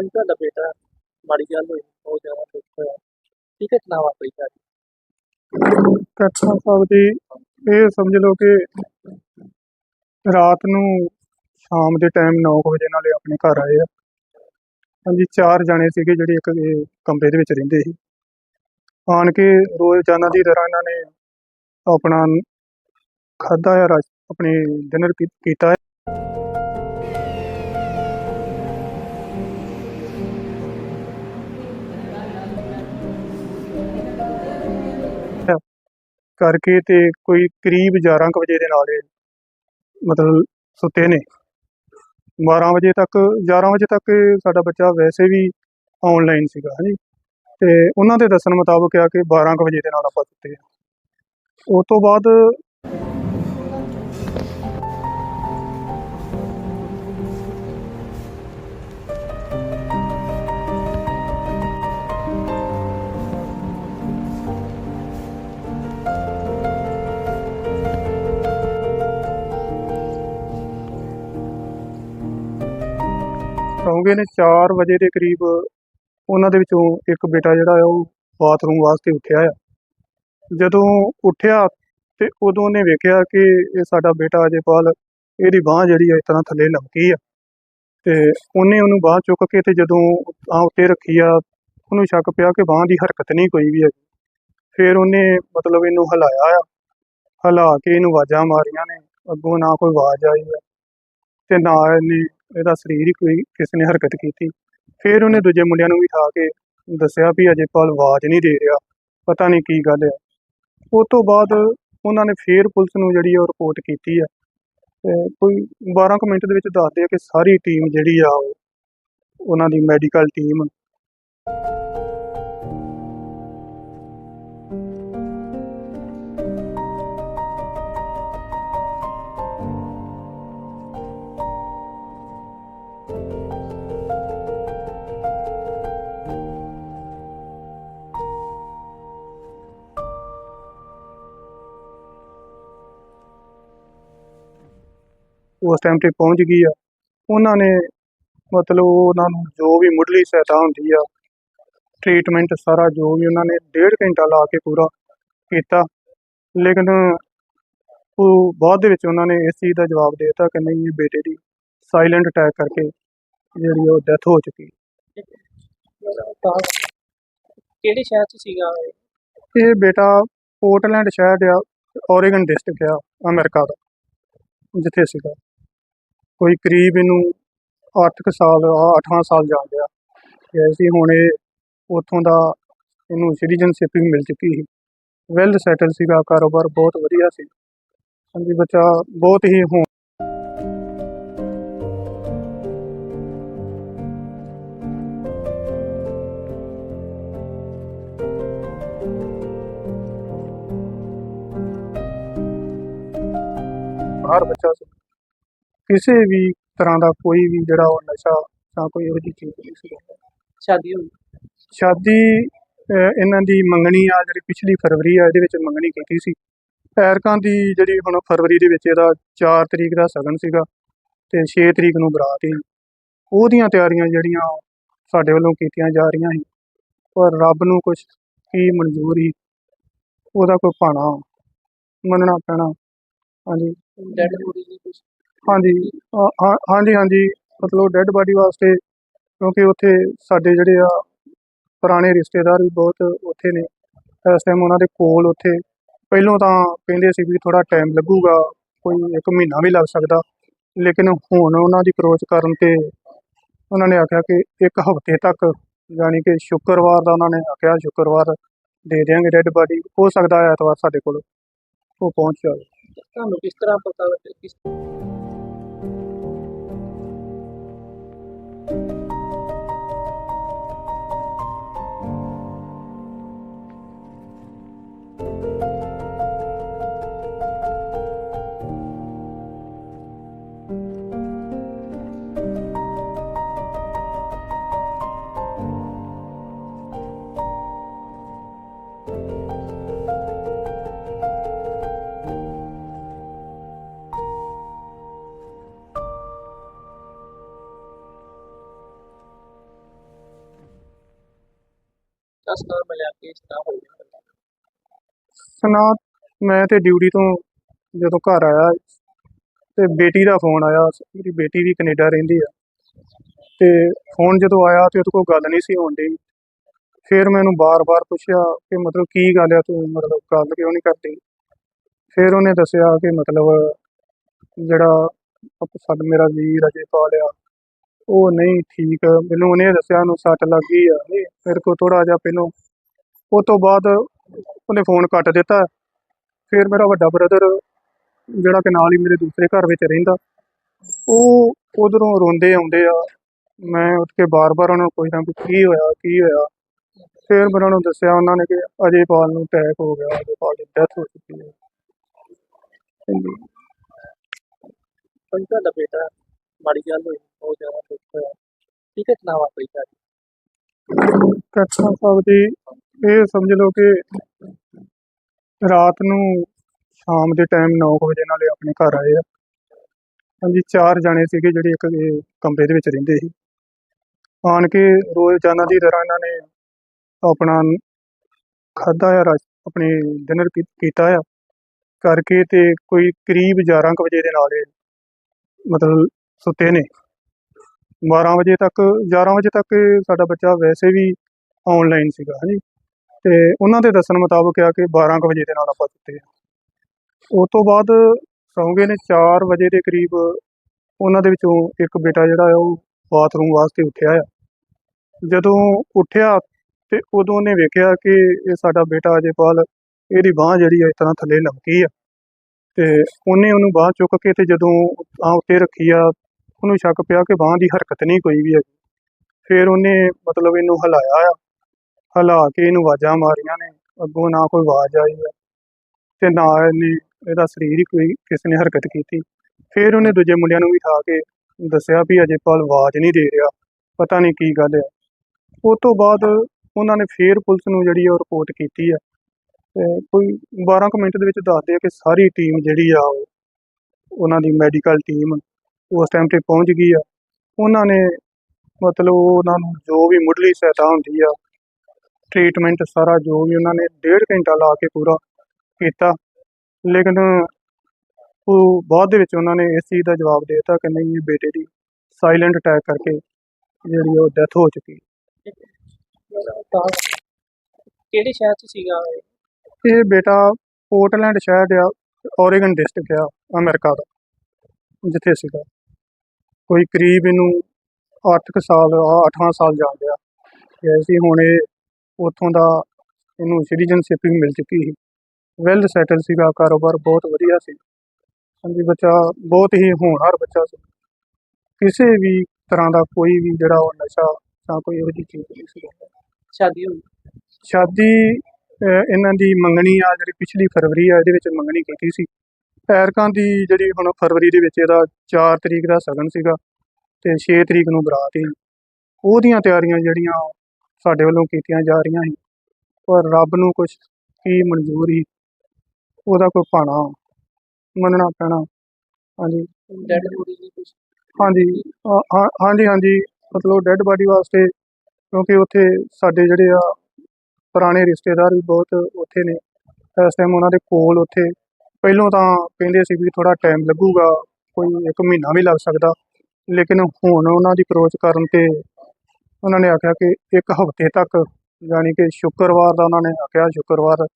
ਕੋਈ ਤੁਹਾਡਾ ਬੇਟਾ। ਮਾੜੀ ਗੱਲ ਹੋਈ, ਬਹੁਤ ਜ਼ਿਆਦਾ ਦੁੱਖ ਹੋਇਆ। ਕੀ ਘਟਨਾ ਵਾਪਰੀ ਸਾਡੀ? ਘਟਨਾ ਸਾਹਿਬ ਦੀ ਇਹ ਸਮਝ ਲਓ ਕਿ ਰਾਤ ਨੂੰ ਸ਼ਾਮ ਦੇ ਟਾਈਮ 9 ਵਜੇ ਨਾਲੇ ਆਪਣੇ ਘਰ ਆਏ ਆ। ਹਾਂਜੀ, ਚਾਰ ਜਾਣੇ ਸੀਗੇ ਜਿਹੜੇ ਇੱਕ ਕਮਰੇ ਦੇ ਵਿੱਚ ਰਹਿੰਦੇ ਸੀ। ਆਣ ਕੇ ਰੋਜ਼ਾਨਾ ਦੀ ਤਰ੍ਹਾਂ ਇਹਨਾਂ ਨੇ ਆਪਣਾ ਖਾਦਾ ਆ ਆਪਣੇ ਡਿਨਰ ਕੀਤਾ ਹੈ। ਕਰਕੇ ਤੇ ਕੋਈ ਕਰੀਬ 11 ਕੁ ਵਜੇ ਦੇ ਨਾਲ ਇਹ ਮਤਲਬ ਸੁੱਤੇ ਨੇ। 12 ਵਜੇ ਤੱਕ 11 ਵਜੇ ਤੱਕ ਸਾਡਾ ਬੱਚਾ ਵੈਸੇ ਵੀ ਆਨਲਾਈਨ ਸੀਗਾ, ਹਾਂਜੀ। ਤੇ ਉਹਨਾਂ ਦੇ ਦੱਸਣ ਮੁਤਾਬਕ ਆ ਕਿ 12 ਕੁ ਵਜੇ ਦੇ ਨਾਲ ਆਪਾਂ ਸੁੱਤੇ ਆ। ਉਸ ਤੋਂ ਬਾਅਦ ਕਹੋਗੇ ਨੇ 4 ਵਜੇ ਦੇ ਕਰੀਬ। ਉਹਨਾਂ ਦੇ ਵਿੱਚੋਂ ਇੱਕ ਬੇਟਾ ਜਿਹੜਾ ਆ, ਉਹ ਬਾਥਰੂਮ ਵਾਸਤੇ ਉੱਠਿਆ ਆ। ਜਦੋਂ ਉੱਠਿਆ ਤੇ ਉਦੋਂ ਉਹਨੇ ਵੇਖਿਆ ਕਿ ਇਹ ਸਾਡਾ ਬੇਟਾ ਅਜੇਪਾਲ ਇਹਦੀ ਬਾਹ ਜਿਹੜੀ ਆ, ਇਸ ਤਰ੍ਹਾਂ ਥੱਲੇ ਲਮਕੀ ਆ। ਤੇ ਉਹਨੇ ਉਹਨੂੰ ਬਾਹ ਚੁੱਕ ਕੇ ਤੇ ਜਦੋਂ ਆ ਉੱਤੇ ਰੱਖੀ ਆ, ਉਹਨੂੰ ਸ਼ੱਕ ਪਿਆ ਕਿ ਬਾਹ ਦੀ ਹਰਕਤ ਨਹੀਂ ਕੋਈ ਵੀ ਹੈਗੀ। ਫਿਰ ਉਹਨੇ ਮਤਲਬ ਇਹਨੂੰ ਹਿਲਾਇਆ ਆ। ਹਿਲਾ ਕੇ ਇਹਨੂੰ ਆਵਾਜ਼ਾਂ ਮਾਰੀਆਂ ਨੇ। ਅੱਗੋਂ ਨਾ ਕੋਈ ਆਵਾਜ਼ ਆਈ ਆ ਤੇ ਨਾ ਇਹਨੇ ਇਹਦਾ ਸਰੀਰ ਹੀ ਕੋਈ ਕਿਸੇ ਨੇ ਹਰਕਤ ਕੀਤੀ। ਫਿਰ ਉਹਨੇ ਦੂਜੇ ਮੁੰਡਿਆਂ ਨੂੰ ਵੀ ਠਾ ਕੇ ਦੱਸਿਆ ਵੀ ਅਜੇ ਪਾਲ ਆਵਾਜ਼ ਨਹੀਂ ਦੇ ਰਿਹਾ, ਪਤਾ ਨਹੀਂ ਕੀ ਗੱਲ ਹੈ। ਉਸ ਤੋਂ ਬਾਅਦ ਉਹਨਾਂ ਨੇ ਫੇਰ ਪੁਲਿਸ ਨੂੰ ਜਿਹੜੀ ਉਹ ਰਿਪੋਰਟ ਕੀਤੀ ਆ ਤੇ ਕੋਈ 12 ਕੁ ਮਿੰਟ ਦੇ ਵਿੱਚ ਦੱਸਦੇ ਆ ਕਿ ਸਾਰੀ ਟੀਮ ਜਿਹੜੀ ਆ ਉਹ, ਉਹਨਾਂ ਦੀ ਮੈਡੀਕਲ ਟੀਮ ਉਸ ਟਾਈਮ ਤੇ ਪਹੁੰਚ ਗਈ ਆ। ਉਹਨਾਂ ਨੇ ਮਤਲਬ ਉਹਨਾਂ ਨੂੰ ਜੋ ਵੀ ਮੁੱਢਲੀ ਸਹਾਇਤਾ ਹੁੰਦੀ ਆ ਟ੍ਰੀਟਮੈਂਟ ਸਾਰਾ ਜੋ ਵੀ ਉਹਨਾਂ ਨੇ ਡੇਢ ਘੰਟਾ ਲਾ ਕੇ ਪੂਰਾ ਕੀਤਾ। ਲੇਕਿਨ ਉਹ ਬਾਅਦ ਦੇ ਵਿੱਚ ਉਹਨਾਂ ਨੇ ਇਸ ਚੀਜ਼ ਦਾ ਜਵਾਬ ਦੇ ਦਿੱਤਾ ਕਿ ਨਹੀਂ ਇਹ ਬੇਟੇ ਦੀ ਸਾਇਲੈਂਟ ਅਟੈਕ ਕਰਕੇ ਜਿਹੜੀ ਉਹ ਡੈਥ ਹੋ ਚੁੱਕੀ ਕਿਹੜੇ ਸ਼ਹਿਰ ਚ ਸੀਗਾ ਇਹ? ਬੇਟਾ ਪੋਰਟਲੈਂਡ ਸ਼ਹਿਰ ਆ ਓਰੇਗਨ ਡਿਸਟ੍ਰਿਕਟ ਆ ਅਮਰੀਕਾ ਦਾ ਜਿੱਥੇ ਸੀਗਾ। ਕੋਈ ਕਰੀਬ ਇਹਨੂੰ 8 ਸਾਲ 8ਵਾਂ ਸਾਲ ਜਾ ਰਿਹਾ ਤੇ ਅਸੀਂ ਹੁਣ ਇਹ ਉੱਥੋਂ ਦਾ ਇਹਨੂੰ ਸਿਟੀਜ਼ਨਸ਼ਿਪ ਵੀ ਮਿਲ ਚੁੱਕੀ ਸੀ। ਵੈਲ ਸੈਟਲ ਸੀਗਾ, ਕਾਰੋਬਾਰ ਬਹੁਤ ਵਧੀਆ ਸੀ। ਹਾਂਜੀ, ਬੱਚਾ ਬਹੁਤ ਹੀ ਹੁਣ ਹਰ ਬੱਚਾ ਕਿਸੇ ਵੀ ਤਰ੍ਹਾਂ ਦਾ ਕੋਈ ਵੀ ਜਿਹੜਾ ਉਹ ਨਸ਼ਾ ਜਾਂ ਕੋਈ ਇਹੋ ਜਿਹੀ ਚੀਜ਼ ਨਹੀਂ ਸੀ। ਸ਼ਾਦੀ ਹੋਈ? ਸ਼ਾਦੀ ਇਹਨਾਂ ਦੀ ਮੰਗਣੀ ਆ ਜਿਹੜੀ ਪਿਛਲੀ ਫਰਵਰੀ ਆ ਇਹਦੇ ਵਿੱਚ ਮੰਗਣੀ ਕੀਤੀ ਸੀ। ਐਰਕਾਂ ਦੀ ਜਿਹੜੀ ਹੁਣ ਫਰਵਰੀ ਦੇ ਵਿੱਚ ਇਹਦਾ 4 ਤਰੀਕ ਦਾ ਸਗਨ ਸੀਗਾ ਤੇ 6 ਤਰੀਕ ਨੂੰ ਬਰਾਤ ਸੀ। ਉਹਦੀਆਂ ਤਿਆਰੀਆਂ ਜਿਹੜੀਆਂ ਸਾਡੇ ਵੱਲੋਂ ਕੀਤੀਆਂ ਜਾ ਰਹੀਆਂ ਸੀ ਪਰ ਰੱਬ ਨੂੰ ਕੁਝ ਕੀ ਮਨਜ਼ੂਰ ਉਹਦਾ ਕੋਈ ਭਾਣਾ ਮੰਨਣਾ ਪੈਣਾ। ਹਾਂਜੀ। ਡੈਡ ਬੋਡੀ ਦੀ ਕੁਛ ਹਾਂਜੀ ਹਾਂ- ਹਾਂਜੀ ਹਾਂਜੀ, ਮਤਲਬ ਡੈੱਡ ਬਾਡੀ ਵਾਸਤੇ, ਕਿਉਂਕਿ ਉੱਥੇ ਸਾਡੇ ਜਿਹੜੇ ਆ ਪੁਰਾਣੇ ਰਿਸ਼ਤੇਦਾਰ ਵੀ ਬਹੁਤ ਉੱਥੇ ਨੇ, ਇਸ ਟਾਈਮ ਉਹਨਾਂ ਦੇ ਕੋਲ ਉੱਥੇ, ਪਹਿਲੋਂ ਤਾਂ ਕਹਿੰਦੇ ਸੀ ਵੀ ਥੋੜਾ ਟਾਈਮ ਲੱਗੂਗਾ, ਕੋਈ ਇੱਕ ਮਹੀਨਾ ਵੀ ਲੱਗ ਸਕਦਾ, ਲੇਕਿਨ ਹੁਣ ਉਹਨਾਂ ਦੀ ਅਪਰੋਚ ਕਰਨ ਤੇ ਉਹਨਾਂ ਨੇ ਆਖਿਆ ਕਿ ਇੱਕ ਹਫ਼ਤੇ ਤੱਕ, ਯਾਨੀ ਕਿ ਸ਼ੁੱਕਰਵਾਰ ਦਾ ਉਹਨਾਂ ਨੇ ਆਖਿਆ, ਸ਼ੁੱਕਰਵਾਰ ਦੇ ਦਿਆਂਗੇ ਡੈੱਡ ਬਾਡੀ ਹੋ ਸਕਦਾ ਐਤਵਾਰ ਸਾਡੇ ਕੋਲ, ਉਹ ਪਹੁੰਚ ਜਾਵੇ। ਤੁਹਾਨੂੰ ਕਿਸ ਤਰ੍ਹਾਂ ਪਤਾ ਲੱਗਿਆ ਕਿਸ thank you. ਤਰ੍ਹਾਂ ਸਟਾਰ ਮਿਲਿਆ ਕਿ ਇਸ ਤਰ੍ਹਾਂ ਹੋ ਗਿਆ। ਸੁਣਾ, ਮੈਂ ਤੇ ਡਿਊਟੀ ਤੋਂ ਜਦੋਂ ਘਰ ਆਇਆ ਤੇ ਬੇਟੀ ਦਾ ਫੋਨ ਆਇਆ, ਮੇਰੀ ਬੇਟੀ ਵੀ ਕੈਨੇਡਾ ਰਹਿੰਦੀ ਆ। ਤੇ ਫੋਨ ਜਦੋਂ ਆਇਆ ਤੇ ਉਹਦੇ ਕੋਲ ਗੱਲ ਨਹੀਂ ਸੀ ਹੋਣ ਡਈ। ਫਿਰ ਮੈਨੂੰ ਬਾਰ-ਬਾਰ ਪੁੱਛਿਆ ਕਿ ਮਤਲਬ ਕੀ ਗੱਲ ਆ ਤੂੰ? ਮਤਲਬ ਗੱਲ ਕਿਉਂ ਨਹੀਂ ਕਰਦੀ? ਫਿਰ ਉਹਨੇ ਦੱਸਿਆ ਕਿ ਮਤਲਬ ਜਿਹੜਾ ਸਾਡਾ ਮੇਰਾ ਵੀਰ ਅਜੇ ਪਾਲਿਆ। ਉਹ ਨਹੀਂ ਠੀਕ। ਮੈਨੂੰ ਉਹਨੇ ਦੱਸਿਆ ਉਹਨੂੰ ਸੱਟ ਲੱਗ ਗਈ ਆ। ਨਹੀਂ ਮੇਰੇ ਕੋਲ ਥੋੜਾ ਜਿਹਾ ਪਹਿਲੋਂ ਉਹ ਤੋਂ ਬਾਅਦ ਉਹਨੇ ਫੋਨ ਕੱਟ ਦਿੱਤਾ। ਫਿਰ ਮੇਰਾ ਵੱਡਾ ਬ੍ਰਦਰ ਜਿਹੜਾ ਕਿ ਨਾਲ ਹੀ ਮੇਰੇ ਦੂਸਰੇ ਘਰ ਵਿੱਚ ਰਹਿੰਦਾ, ਉਹ ਉਧਰੋਂ ਰੋਂਦੇ ਆਉਂਦੇ ਆ। ਮੈਂ ਉੱਠ ਕੇ ਬਾਰ-ਬਾਰ ਉਹਨਾਂ ਨੂੰ ਪੁੱਛਦਾ ਵੀ ਕੀ ਹੋਇਆ ਕੀ ਹੋਇਆ? ਫਿਰ ਮੈਂ ਉਹਨਾਂ ਨੂੰ ਦੱਸਿਆ, ਉਹਨਾਂ ਨੇ ਕਿ ਅਜੇ ਪਾਲ ਨੂੰ ਅਟੈਕ ਹੋ ਗਿਆ, ਅਜੇ ਪਾਲ ਦੀ ਡੈਥ ਹੋ ਚੁੱਕੀ ਹੈ। ਹਾਂਜੀ। ਪਰ ਤੁਹਾਡਾ ਬੇਟਾ ਮਾੜੀ ਗੱਲ ਹੋਈ, ਬਹੁਤ ਜ਼ਿਆਦਾ। ਕੀ ਘਟਨਾ ਵਾਪਰੀ ਸਾਡੀ ਕਟਸਾ ਸਾਹਿਬ ਜੀ ਇਹ ਸਮਝ ਲਓ ਕਿ ਰਾਤ ਨੂੰ ਸ਼ਾਮ ਦੇ ਟਾਈਮ 9 ਵਜੇ ਨਾਲੇ ਆਪਣੇ ਘਰ ਆਏ ਆ। ਹਾਂਜੀ, ਚਾਰ ਜਾਣੇ ਸੀਗੇ ਜਿਹੜੇ ਇੱਕ ਇਹ ਕਮਰੇ ਦੇ ਵਿੱਚ ਰਹਿੰਦੇ ਸੀ। ਆਣ ਕੇ ਰੋਜ਼ਾਨਾ ਦੀ ਤਰ੍ਹਾਂ ਇਹਨਾਂ ਨੇ ਆਪਣਾ ਖਾਧਾ ਆ, ਰਾਜ ਆਪਣੇ ਡਿਨਰ ਕੀਤਾ ਆ। ਕਰਕੇ ਤੇ ਕੋਈ ਕਰੀਬ 11 ਕੁ ਵਜੇ ਦੇ ਨਾਲ ਇਹ ਮਤਲਬ ਸੁੱਤੇ ਨੇ। 12 ਵਜੇ ਤੱਕ 11 ਵਜੇ ਤੱਕ ਸਾਡਾ ਬੱਚਾ ਵੈਸੇ ਵੀ ਆਨਲਾਈਨ ਸੀਗਾ, ਹਾਂਜੀ। ਤੇ ਉਹਨਾਂ ਦੇ ਦੱਸਣ ਮੁਤਾਬਕ ਆ ਕਿ 12 ਕੁ ਵਜੇ ਦੇ ਨਾਲ ਆਪਾਂ ਸੁੱਤੇ ਆ ਉਸ ਤੋਂ ਬਾਅਦ ਸੌਂਗੇ ਨੇ 4 ਵਜੇ ਦੇ ਕਰੀਬ, ਉਹਨਾਂ ਦੇ ਵਿੱਚੋਂ ਇੱਕ ਬੇਟਾ ਜਿਹੜਾ ਆ, ਉਹ ਬਾਥਰੂਮ ਵਾਸਤੇ ਉੱਠਿਆ ਆ। ਜਦੋਂ ਉੱਠਿਆ ਤੇ ਉਦੋਂ ਉਹਨੇ ਵੇਖਿਆ ਕਿ ਇਹ ਸਾਡਾ ਬੇਟਾ ਅਜੇਪਾਲ ਇਹਦੀ ਬਾਹ ਜਿਹੜੀ ਆ, ਇਸ ਤਰ੍ਹਾਂ ਥੱਲੇ ਲਮਕੀ ਆ। ਤੇ ਉਹਨੇ ਉਹਨੂੰ ਬਾਹ ਚੁੱਕ ਕੇ ਤੇ ਜਦੋਂ ਆ ਉੱਤੇ ਰੱਖੀ ਆ ਉਹਨੂੰ ਸ਼ੱਕ ਪਿਆ ਕਿ ਬਾਹ ਦੀ ਹਰਕਤ ਨਹੀਂ ਕੋਈ ਵੀ ਹੈਗੀ। ਫਿਰ ਉਹਨੇ ਮਤਲਬ ਇਹਨੂੰ ਹਿਲਾਇਆ ਆ। ਹਿਲਾ ਕੇ ਇਹਨੂੰ ਆਵਾਜ਼ਾਂ ਮਾਰੀਆਂ ਨੇ। ਅੱਗੋਂ ਨਾ ਕੋਈ ਆਵਾਜ਼ ਆਈ ਆ ਤੇ ਨਾ ਇਹਨੇ, ਇਹਦਾ ਸਰੀਰ ਹੀ ਕੋਈ ਕਿਸੇ ਨੇ ਹਰਕਤ ਕੀਤੀ। ਫਿਰ ਉਹਨੇ ਦੂਜੇ ਮੁੰਡਿਆਂ ਨੂੰ ਵੀ ਠਾ ਕੇ ਦੱਸਿਆ ਵੀ ਅਜੇ ਪਾਲ ਆਵਾਜ਼ ਨਹੀਂ ਦੇ ਰਿਹਾ। ਪਤਾ ਨਹੀਂ ਕੀ ਗੱਲ ਹੈ ਉਸ ਤੋਂ ਬਾਅਦ ਉਹਨਾਂ ਨੇ ਫੇਰ ਪੁਲਿਸ ਨੂੰ ਜਿਹੜੀ ਉਹ ਰਿਪੋਰਟ ਕੀਤੀ ਆ। ਤੇ ਕੋਈ 12 ਕੁ ਮਿੰਟ ਦੇ ਵਿੱਚ ਦੱਸਦੇ ਆ ਕਿ ਸਾਰੀ ਟੀਮ ਜਿਹੜੀ ਆ ਉਹ, ਉਹਨਾਂ ਦੀ ਮੈਡੀਕਲ ਟੀਮ ਉਸ ਟਾਈਮ ਤੇ ਪਹੁੰਚ ਗਈ ਆ। ਉਹਨਾਂ ਨੇ ਮਤਲਬ ਉਹਨਾਂ ਨੂੰ ਜੋ ਵੀ ਮੁੱਢਲੀ ਸਹਾਇਤਾ ਹੁੰਦੀ ਆ ਟ੍ਰੀਟਮੈਂਟ ਸਾਰਾ ਜੋ ਵੀ ਉਹਨਾਂ ਨੇ ਡੇਢ ਘੰਟਾ ਲਾ ਕੇ ਪੂਰਾ ਕੀਤਾ। ਲੇਕਿਨ ਉਹ ਬਾਅਦ ਦੇ ਵਿੱਚ ਉਹਨਾਂ ਨੇ ਇਸ ਚੀਜ਼ ਦਾ ਜਵਾਬ ਦੇ ਦਿੱਤਾ ਕਿ ਨਹੀਂ ਇਹ ਬੇਟੇ ਦੀ ਸਾਇਲੈਂਟ ਅਟੈਕ ਕਰਕੇ ਜਿਹੜੀ ਉਹ ਡੈਥ ਹੋ ਚੁੱਕੀ ਕਿਹੜੇ ਸ਼ਹਿਰ ਚ ਸੀਗਾ ਇਹ? ਇਹ ਬੇਟਾ ਪੋਰਟਲੈਂਡ ਸ਼ਹਿਰ ਆ ਔਰੇਗਨ ਡਿਸਟ੍ਰਿਕਟ ਆ ਅਮਰੀਕਾ ਦਾ ਜਿੱਥੇ ਸੀਗਾ। ਕੋਈ ਕਰੀਬ ਇਹਨੂੰ 8 ਸਾਲ 8ਵਾਂ ਸਾਲ ਜਾ ਗਿਆ ਗਏ ਸੀ ਹੁਣ ਇਹ ਉੱਥੋਂ ਦਾ ਇਹਨੂੰ ਸਿਟੀਜ਼ਨਸ਼ਿਪ ਵੀ ਮਿਲ ਚੁੱਕੀ ਸੀ। ਵੈਲ ਸੈਟਲ ਸੀਗਾ ਕਾਰੋਬਾਰ ਬਹੁਤ ਵਧੀਆ ਸੀ। ਹਾਂਜੀ ਬੱਚਾ ਬਹੁਤ ਹੀ ਹੋਣਹਾਰ ਬੱਚਾ ਸੀ। ਕਿਸੇ ਵੀ ਤਰ੍ਹਾਂ ਦਾ ਕੋਈ ਵੀ ਜਿਹੜਾ ਉਹ ਨਸ਼ਾ ਜਾਂ ਕੋਈ ਇਹੋ ਜਿਹੀ ਚੀਜ਼ ਨਹੀਂ ਸੀ। ਸ਼ਾਦੀ ਹੋਈ? ਸ਼ਾਦੀ ਇਹਨਾਂ ਦੀ ਮੰਗਣੀ ਆ ਜਿਹੜੀ ਪਿਛਲੀ ਫਰਵਰੀ ਆ ਇਹਦੇ ਵਿੱਚ ਮੰਗਣੀ ਕੀਤੀ ਸੀ। ਐਰਕਾਂ ਦੀ ਜਿਹੜੀ ਹੁਣ ਫਰਵਰੀ ਦੇ ਵਿੱਚ ਇਹਦਾ 4 ਤਰੀਕ ਦਾ ਸਗਨ ਸੀਗਾ। ਤੇ 6 ਤਰੀਕ ਨੂੰ ਬਰਾਤ ਸੀ ਉਹਦੀਆਂ ਤਿਆਰੀਆਂ ਜਿਹੜੀਆਂ ਸਾਡੇ ਵੱਲੋਂ ਕੀਤੀਆਂ ਜਾ ਰਹੀਆਂ ਸੀ ਪਰ ਰੱਬ ਨੂੰ ਕੁਝ ਕੀ ਮਨਜ਼ੂਰ ਉਹਦਾ ਕੋਈ ਭਾਣਾ ਮੰਨਣਾ ਪੈਣਾ। ਹਾਂਜੀ। ਡੈਡ ਬੋਡੀ ਦੀ ਕੁਛ? ਹਾਂਜੀ। ਹਾਂ- ਹਾਂ- ਹਾਂਜੀ ਹਾਂਜੀ। ਮਤਲਬ ਡੈੱਡ ਬਾਡੀ ਵਾਸਤੇ ਕਿਉਂਕਿ ਉੱਥੇ ਸਾਡੇ ਜਿਹੜੇ ਆ ਪੁਰਾਣੇ ਰਿਸ਼ਤੇਦਾਰ ਵੀ ਬਹੁਤ ਉੱਥੇ ਨੇ। ਇਸ ਟਾਈਮ ਉਹਨਾਂ ਦੇ ਕੋਲ ਉੱਥੇ। ਪਹਿਲੋਂ ਤਾਂ ਕਹਿੰਦੇ ਸੀ ਵੀ ਥੋੜਾ ਟਾਈਮ ਲੱਗੂਗਾ ਕੋਈ ਇੱਕ ਮਹੀਨਾ ਵੀ ਲੱਗ ਸਕਦਾ। ਲੇਕਿਨ ਹੁਣ ਉਹਨਾਂ ਦੀ ਅਪਰੋਚ ਕਰਨ ਤੇ ਉਹਨਾਂ ਨੇ ਆਖਿਆ ਕਿ ਇੱਕ ਹਫ਼ਤੇ ਤੱਕ ਯਾਨੀ ਕਿ ਸ਼ੁੱਕਰਵਾਰ ਦਾ ਉਹਨਾਂ ਨੇ ਆਖਿਆ ਸ਼ੁੱਕਰਵਾਰ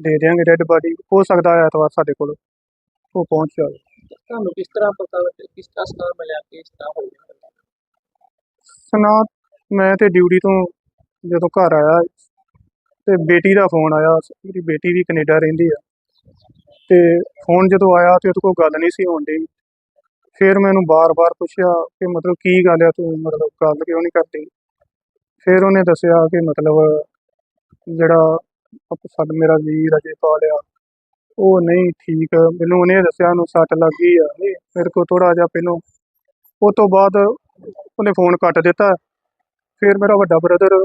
ਦੇ ਦਿਆਂਗੇ ਡੈੱਡ ਬਾਡੀ ਹੋ ਸਕਦਾ ਹੈ ਐਤਵਾਰ ਸਾਡੇ ਕੋਲ ਉਹ ਪਹੁੰਚ ਜਾਵੇ। ਤੁਹਾਨੂੰ ਕਿਸ ਤਰ੍ਹਾਂ ਪਤਾ ਲੱਗਿਆ ਕਿਸ ਤਰ੍ਹਾਂ ਸਟਾਰ ਮਿਲਿਆ ਕਿ ਇਸ ਤਰ੍ਹਾਂ ਹੋ ਗਿਆ? ਸੁਣਾ ਮੈਂ ਤੇ ਡਿਊਟੀ ਤੋਂ ਜਦੋਂ ਘਰ ਆਇਆ ਤੇ ਬੇਟੀ ਦਾ ਫੋਨ ਆਇਆ ਮੇਰੀ ਬੇਟੀ ਵੀ ਕੈਨੇਡਾ ਰਹਿੰਦੀ ਆ। ਤੇ ਫੋਨ ਜਦੋਂ ਆਇਆ ਤੇ ਉਹਦੇ ਕੋਲ ਗੱਲ ਨਹੀਂ ਸੀ ਹੋਣ ਡਈ। ਫਿਰ ਮੈਂ ਉਹਨੂੰ ਬਾਰ-ਬਾਰ ਪੁੱਛਿਆ ਕਿ ਮਤਲਬ ਕੀ ਗੱਲ ਆ ਤੂੰ? ਮਤਲਬ ਗੱਲ ਕਿਉਂ ਨਹੀਂ ਕਰਦੀ? ਫਿਰ ਉਹਨੇ ਦੱਸਿਆ ਕਿ ਮਤਲਬ ਜਿਹੜਾ ਸਾਡਾ ਮੇਰਾ ਵੀਰ ਅਜੇ ਆ, ਉਹ ਨਹੀਂ ਠੀਕ। ਮੈਨੂੰ ਉਹਨੇ ਦੱਸਿਆ ਉਹਨੂੰ ਸੱਟ ਲੱਗ ਗਈ ਆ। ਨਹੀਂ ਮੇਰੇ ਕੋਲ ਥੋੜਾ ਜਿਹਾ ਪਹਿਲੋਂ ਉਸ ਤੋਂ ਬਾਅਦ ਉਹਨੇ ਫੋਨ ਕੱਟ ਦਿੱਤਾ। ਫਿਰ ਮੇਰਾ ਵੱਡਾ ਬ੍ਰਦਰ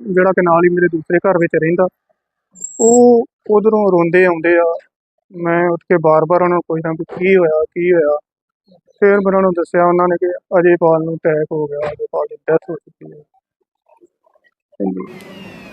ਜਿਹੜਾ ਕਿ ਨਾਲ ਹੀ ਮੇਰੇ ਦੂਸਰੇ ਘਰ ਵਿੱਚ ਰਹਿੰਦਾ, ਉਹ ਉਧਰੋਂ ਰੋਂਦੇ ਆਉਂਦੇ ਆ। ਮੈਂ ਉੱਠ ਕੇ ਬਾਰ-ਬਾਰ ਉਹਨਾਂ ਨੂੰ ਪੁੱਛਦਾ ਵੀ ਕੀ ਹੋਇਆ ਕੀ ਹੋਇਆ? ਫਿਰ ਉਹਨਾਂ ਨੂੰ ਦੱਸਿਆ, ਉਹਨਾਂ ਨੇ ਕਿ ਅਜੇ ਪਾਲ ਨੂੰ ਅਟੈਕ ਹੋ ਗਿਆ, ਅਜੇ ਪਾਲ ਦੀ ਡੈਥ ਹੋ ਚੁੱਕੀ ਹੈ। ਹਾਂਜੀ।